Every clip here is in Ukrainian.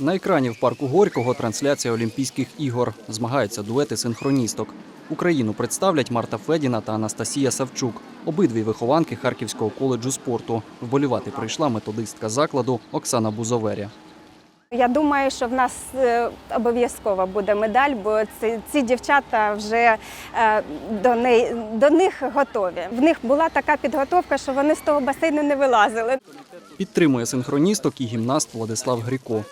На екрані в парку Горького трансляція Олімпійських ігор. Змагаються дуети синхроністок. Україну представлять Марта Федіна та Анастасія Савчук. Обидві вихованки Харківського коледжу спорту. Вболівати прийшла методистка закладу Оксана Бузоверя. Я думаю, що в нас е, обов'язково буде медаль, бо ці, ці дівчата вже е, до, неї, до них готові. В них була така підготовка, що вони з того басейну не вилазили. Підтримує синхроністок і гімнаст Владислав Гріко.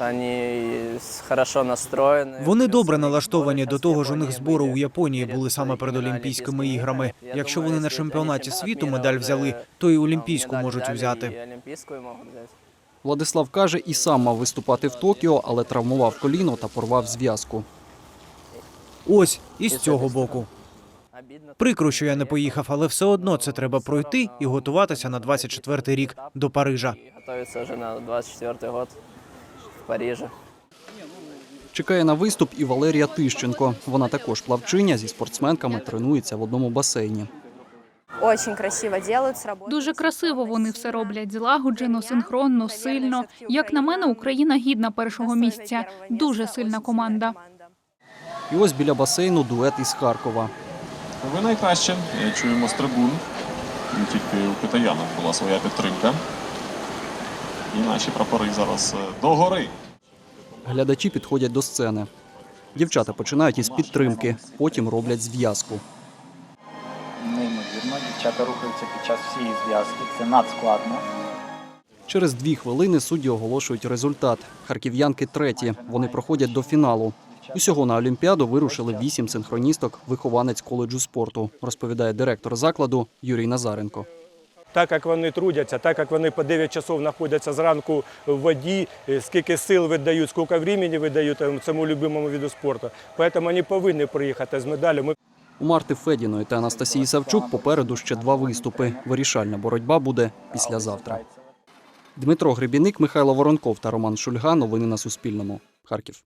Они хорошо настроєні. Вони добре налаштовані до того ж. У них збори у Японії були саме перед Олімпійськими іграми. Якщо вони на чемпіонаті світу медаль взяли, то і олімпійську можуть взяти. І. Владислав каже, і сам мав виступати в Токіо, але травмував коліно та порвав зв'язку. Ось із цього боку. Прикро, що я не поїхав, але все одно це треба пройти і готуватися на 24-й рік до Парижа. І Готуються вже на 24-й год в Парижі. Чекає на виступ і Валерія Тищенко. Вона також плавчиня зі спортсменками тренується в одному басейні. Дуже красиво роблять, Дуже красиво вони все роблять злагоджено, синхронно, сильно. Як на мене, Україна гідна першого місця. Дуже сильна команда. І ось біля басейну дует із Харкова. Ви найкраще. Чуємо з трибун. Тільки у китаянок була своя підтримка. І наші прапори зараз е, догори. Глядачі підходять до сцени. Дівчата починають із підтримки, потім роблять зв'язку. Неймовірно, дівчата рухаються під час всієї зв'язки. Це надскладно. Через дві хвилини судді оголошують результат. Харків'янки треті. Вони проходять до фіналу. Усього на Олімпіаду вирушили вісім синхроністок, вихованець коледжу спорту, розповідає директор закладу Юрій Назаренко. так як вони трудяться, так як вони по 9 часов знаходяться зранку в воді, е, скільки сил видають, скільки времени видають е, цьому любимому виду спорту. Тому вони повинні приїхати з медалями. У Марти Федіної та Анастасії Савчук попереду ще два виступи. Вирішальна боротьба буде післязавтра. Дмитро Гребіник, Михайло Воронков та Роман Шульга. Новини на Суспільному. Харків.